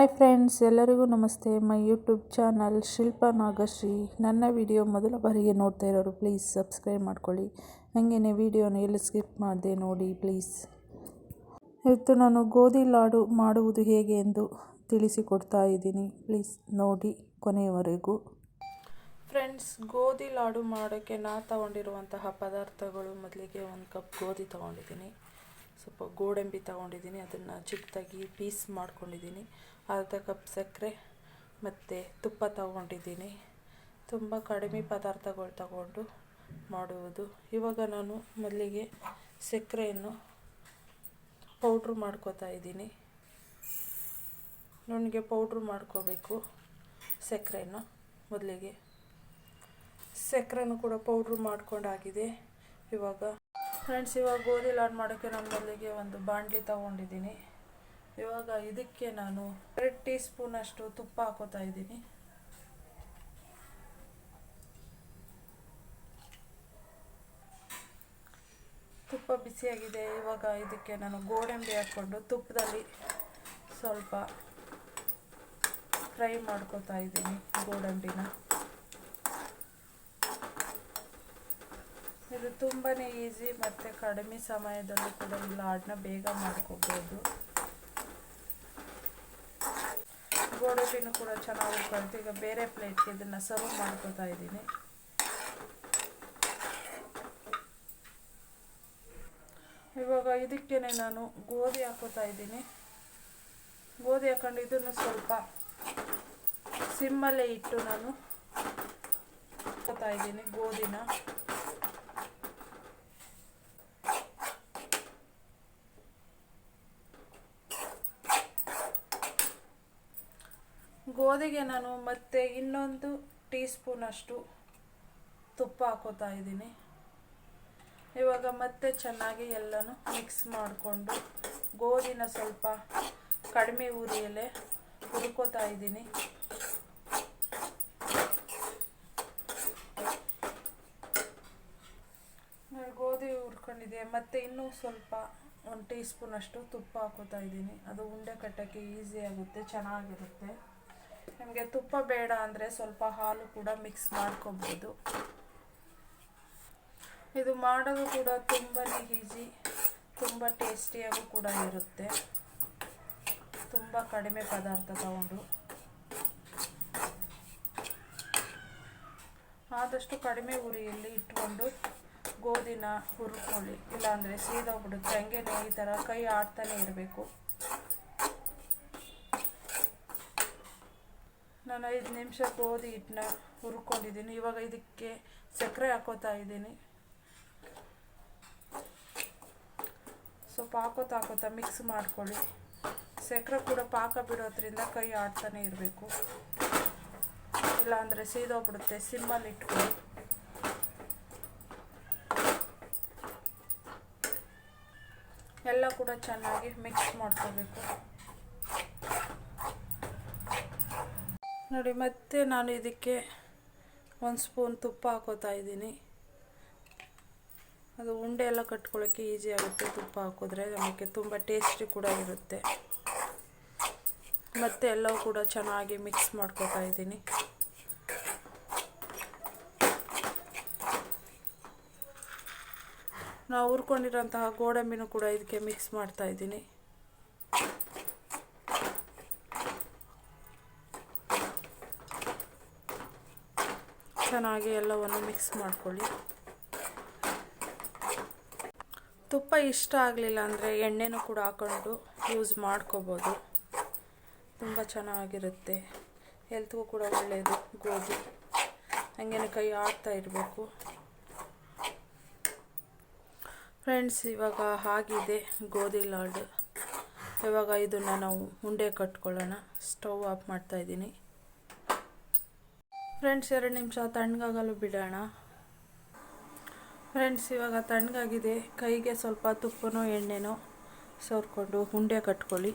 Hi friends, ಎಲ್ಲರಿಗೂ ನಮಸ್ತೆ. My YouTube channel Shilpa Nagashree. ನನ್ನ ವಿಡಿಯೋ ಮೊದಲ ಬಾರಿಗೆ ನೋಡ್ತಾ ಇರೋರು ಪ್ಲೀಸ್ ಸಬ್ಸ್ಕ್ರೈಬ್ ಮಾಡ್ಕೊಳ್ಳಿ. ಹಾಗೆಯೇ ವಿಡಿಯೋನ ಎಲ್ಲಿ ಸ್ಕಿಪ್ ಮಾಡಿದೆ ನೋಡಿ ಪ್ಲೀಸ್ ಇವತ್ತು ನಾನು ಗೋಧಿ ಲಾಡು ಮಾಡುವುದು ಹೇಗೆ ಎಂದು ತಿಳಿಸಿಕೊಡ್ತಾ ಇದ್ದೀನಿ. ಪ್ಲೀಸ್ ನೋಡಿ ಕೊನೆಯವರೆಗೂ. ಫ್ರೆಂಡ್ಸ್, ಗೋಧಿ ಲಾಡು ಮಾಡೋಕ್ಕೆ ನಾ ತಗೊಂಡಿರುವಂತಹ ಪದಾರ್ಥಗಳು ಮೊದಲಿಗೆ ಒಂದು ಕಪ್ ಗೋಧಿ ತಗೊಂಡಿದ್ದೀನಿ. ಗೋಡಂಬಿ ತಗೊಂಡಿದ್ದೀನಿ, ಅದನ್ನು ಚಿಕ್ಕದಾಗಿ ಪೀಸ್ ಮಾಡ್ಕೊಂಡಿದ್ದೀನಿ. ಅರ್ಧ ಕಪ್ ಸಕ್ಕರೆ ಮತ್ತು ತುಪ್ಪ ತಗೊಂಡಿದ್ದೀನಿ. ತುಂಬ ಕಡಿಮೆ ಪದಾರ್ಥಗಳು ತಗೊಂಡು ಮಾಡುವುದು. ಇವಾಗ ನಾನು ಮೊದಲಿಗೆ ಸಕ್ಕರೆಯನ್ನು ಪೌಡ್ರ್ ಮಾಡ್ಕೋತಾ ಇದ್ದೀನಿ. ನನಗೆ ಪೌಡ್ರ್ ಮಾಡ್ಕೋಬೇಕು ಸಕ್ಕರೆಯನ್ನು ಮೊದಲಿಗೆ ಸಕ್ಕರೆನೂ ಕೂಡ ಪೌಡ್ರ್ ಮಾಡ್ಕೊಂಡಾಗಿದೆ. ಇವಾಗ ಫ್ರೆಂಡ್ಸ್ ಇವಾಗ ಗೋಧಿ ಲಾಡ್ ಮಾಡೋಕ್ಕೆ ನಮ್ಮಲ್ಲಿಗೆ ಒಂದು ಬಾಣಲಿ ತಗೊಂಡಿದ್ದೀನಿ. ಇವಾಗ ಇದಕ್ಕೆ ನಾನು ಎರಡು ಟೀ ಸ್ಪೂನಷ್ಟು ತುಪ್ಪ ಹಾಕೋತಾ ಇದ್ದೀನಿ. ತುಪ್ಪ ಬಿಸಿಯಾಗಿದೆ. ಇವಾಗ ಇದಕ್ಕೆ ನಾನು ಗೋಡಂಬಿ ಹಾಕ್ಕೊಂಡು ತುಪ್ಪದಲ್ಲಿ ಸ್ವಲ್ಪ ಫ್ರೈ ಮಾಡ್ಕೋತಾ ಇದ್ದೀನಿ ಗೋಡಂಬಿನ. ತುಂಬಾ ಈಸಿ ಮತ್ತು ಕಡಿಮೆ ಸಮಯದಲ್ಲಿ ಕೂಡ ಈ ಬೇಗ ಮಾಡ್ಕೋಬೋದು. ಗೋಡಂಬಿನೂ ಕೂಡ ಚೆನ್ನಾಗಿ ಹುರ್ಕೊಳ್ತು ಈಗ ಬೇರೆ ಪ್ಲೇಟ್ಗೆ ಇದನ್ನು ಸರ್ವ್ ಮಾಡ್ಕೋತಾ ಇದ್ದೀನಿ. ಇವಾಗ ಇದಕ್ಕೇನೆ ನಾನು ಗೋಧಿ ಹಾಕೋತಾ ಇದ್ದೀನಿ. ಗೋಧಿ ಹಾಕೊಂಡು ಇದನ್ನು ಸ್ವಲ್ಪ ಸಿಮ್ಮಲ್ಲೇ ಇಟ್ಟು ನಾನು ಹಾಕೋತಾ ಇದ್ದೀನಿ ಗೋಧಿನ. ಗೋಧಿಗೆ ನಾನು ಮತ್ತೆ ಇನ್ನೊಂದು ಟೀ ಸ್ಪೂನಷ್ಟು ತುಪ್ಪ ಹಾಕೋತಾ ಇದ್ದೀನಿ. ಇವಾಗ ಮತ್ತೆ ಚೆನ್ನಾಗಿ ಎಲ್ಲನೂ ಮಿಕ್ಸ್ ಮಾಡಿಕೊಂಡು ಗೋಧಿನ ಸ್ವಲ್ಪ ಕಡಿಮೆ ಉರಿಯಲ್ಲೇ ಹುರ್ಕೋತಾ ಇದ್ದೀನಿ. ಗೋಧಿ ಹುರ್ಕೊಂಡಿದೆ. ಮತ್ತು ಇನ್ನೂ ಸ್ವಲ್ಪ ಒಂದು ಟೀ ಸ್ಪೂನಷ್ಟು ತುಪ್ಪ ಹಾಕೋತಾ ಇದ್ದೀನಿ. ಅದು ಉಂಡೆ ಕಟ್ಟೋಕ್ಕೆ ಈಸಿ ಆಗುತ್ತೆ, ಚೆನ್ನಾಗಿರುತ್ತೆ. ನಿಮಗೆ ತುಪ್ಪ ಬೇಡ ಅಂದರೆ ಸ್ವಲ್ಪ ಹಾಲು ಕೂಡ ಮಿಕ್ಸ್ ಮಾಡ್ಕೊಬೋದು. ಇದು ಮಾಡೋದು ಕೂಡ ತುಂಬಾ ಈಜಿ ತುಂಬ ಟೇಸ್ಟಿಯಾಗೂ ಕೂಡ ಇರುತ್ತೆ. ತುಂಬ ಕಡಿಮೆ ಪದಾರ್ಥ ತಗೊಂಡು. ಆದಷ್ಟು ಕಡಿಮೆ ಉರಿಯಲ್ಲಿ ಇಟ್ಕೊಂಡು ಗೋಧಿನ ಹುರ್ಕೊಳ್ಳಿ. ಇಲ್ಲಾಂದರೆ ಸೀದೋಗ್ಬಿಡುತ್ತೆ. ಹಂಗೆ ಈ ಥರ ಕೈ ಆಡ್ತಾನೆ ಇರಬೇಕು. ನಾನು ಐದು ನಿಮಿಷ ಗೋಧಿ ಹಿಟ್ಟನ್ನ ಹುರ್ಕೊಂಡಿದ್ದೀನಿ. ಇವಾಗ ಇದಕ್ಕೆ ಸಕ್ಕರೆ ಹಾಕೋತಾ ಇದ್ದೀನಿ. ಸ್ವಲ್ಪ ಹಾಕೋತಾ ಹಾಕೋತಾ ಮಿಕ್ಸ್ ಮಾಡ್ಕೊಳ್ಳಿ. ಸಕ್ಕರೆ ಕೂಡ ಪಾಕ ಬಿಡೋದ್ರಿಂದ ಕೈ ಆಡ್ತಾನೆ ಇರಬೇಕು. ಇಲ್ಲಾಂದರೆ ಸೀದೋಗ್ಬಿಡುತ್ತೆ. ಸಿಮ್ಮಲ್ಲಿ ಇಟ್ಕೊಳ್ಳಿ. ಎಲ್ಲ ಕೂಡ ಚೆನ್ನಾಗಿ ಮಿಕ್ಸ್ ಮಾಡ್ಕೋಬೇಕು. ನೋಡಿ, ಮತ್ತೆ ನಾನು ಇದಕ್ಕೆ ಒಂದು ಸ್ಪೂನ್ ತುಪ್ಪ ಹಾಕೋತಾ ಇದ್ದೀನಿ. ಅದು ಉಂಡೆ ಎಲ್ಲ ಕಟ್ಕೊಳ್ಳೋಕ್ಕೆ ಈಸಿ ಆಗುತ್ತೆ ತುಪ್ಪ ಹಾಕಿದ್ರೆ. ನಮಗೆ ತುಂಬ ಟೇಸ್ಟಿ ಕೂಡ ಇರುತ್ತೆ. ಮತ್ತೆ ಎಲ್ಲವೂ ಕೂಡ ಚೆನ್ನಾಗಿ ಮಿಕ್ಸ್ ಮಾಡ್ಕೋತಾ ಇದ್ದೀನಿ. ನಾವು ಹುರ್ಕೊಂಡಿರೋಂತಹ ಗೋಡಂಬಿನೂ ಕೂಡ ಇದಕ್ಕೆ ಮಿಕ್ಸ್ ಮಾಡ್ತಾ ಇದ್ದೀನಿ. ಚೆನ್ನಾಗಿ ಎಲ್ಲವನ್ನು ಮಿಕ್ಸ್ ಮಾಡ್ಕೊಳ್ಳಿ. ತುಪ್ಪ ಇಷ್ಟ ಆಗಲಿಲ್ಲ ಅಂದರೆ ಎಣ್ಣೆನೂ ಕೂಡ ಹಾಕೊಂಡು ಯೂಸ್ ಮಾಡ್ಕೋಬೋದು. ತುಂಬ ಚೆನ್ನಾಗಿರುತ್ತೆ. ಹೆಲ್ತ್ಗೂ ಕೂಡ ಒಳ್ಳೆಯದು ಗೋಧಿ. ಹಂಗೇನೆ ಕೈ ಆಡ್ತಾ ಇರಬೇಕು. ಫ್ರೆಂಡ್ಸ್ ಇವಾಗ ಆಗಿದೆ ಗೋಧಿ ಲಾಡು. ಇವಾಗ ಇದನ್ನು ನಾವು ಉಂಡೆ ಕಟ್ಕೊಳ್ಳೋಣ. ಸ್ಟವ್ ಆಫ್ ಮಾಡ್ತಾಯಿದ್ದೀನಿ ಫ್ರೆಂಡ್ಸ್ ಎರಡು ನಿಮಿಷ, ತಣ್ಣಗಾಗಲು ಬಿಡೋಣ. ಫ್ರೆಂಡ್ಸ್ ಇವಾಗ ತಣ್ಣಗಾಗಿದೆ. ಕೈಗೆ ಸ್ವಲ್ಪ ತುಪ್ಪನೋ, ಎಣ್ಣೆನೋ ಸೋರ್ಕೊಂಡು ಉಂಡೆ ಕಟ್ಕೊಳ್ಳಿ.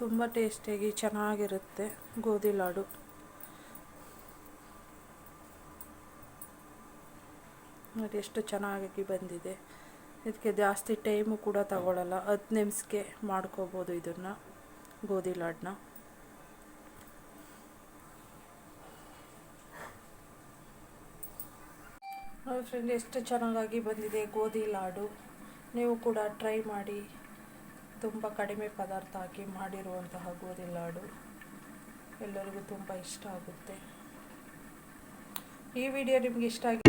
ತುಂಬ ಟೇಸ್ಟಿಯಾಗಿ ಚೆನ್ನಾಗಿರುತ್ತೆ ಗೋಧಿ ಲಾಡು. ನೋಡಿ ಎಷ್ಟು ಚೆನ್ನಾಗಿ ಬಂದಿದೆ. ಇದಕ್ಕೆ ಜಾಸ್ತಿ ಟೈಮು ಕೂಡ ತಗೊಳ್ಳಲ್ಲ ಹತ್ತು ನಿಮಿಷಕ್ಕೆ ಮಾಡ್ಕೋಬೋದು ಇದನ್ನು, ಗೋಧಿ ಲಾಡನ್ನ ನೋಡಿ ಫ್ರೆಂಡ್ ಎಷ್ಟು ಚೆನ್ನಾಗಿ ಬಂದಿದೆ ಗೋಧಿ ಲಾಡು. ನೀವು ಕೂಡ ಟ್ರೈ ಮಾಡಿ. ತುಂಬ ಕಡಿಮೆ ಪದಾರ್ಥ ಹಾಕಿ ಮಾಡಿರುವಂತಹ ಗೋಧಿ ಲಾಡು. ಎಲ್ಲರಿಗೂ ತುಂಬ ಇಷ್ಟ ಆಗುತ್ತೆ. ಈ ವಿಡಿಯೋ ನಿಮಗೆ ಇಷ್ಟ ಆಗಿ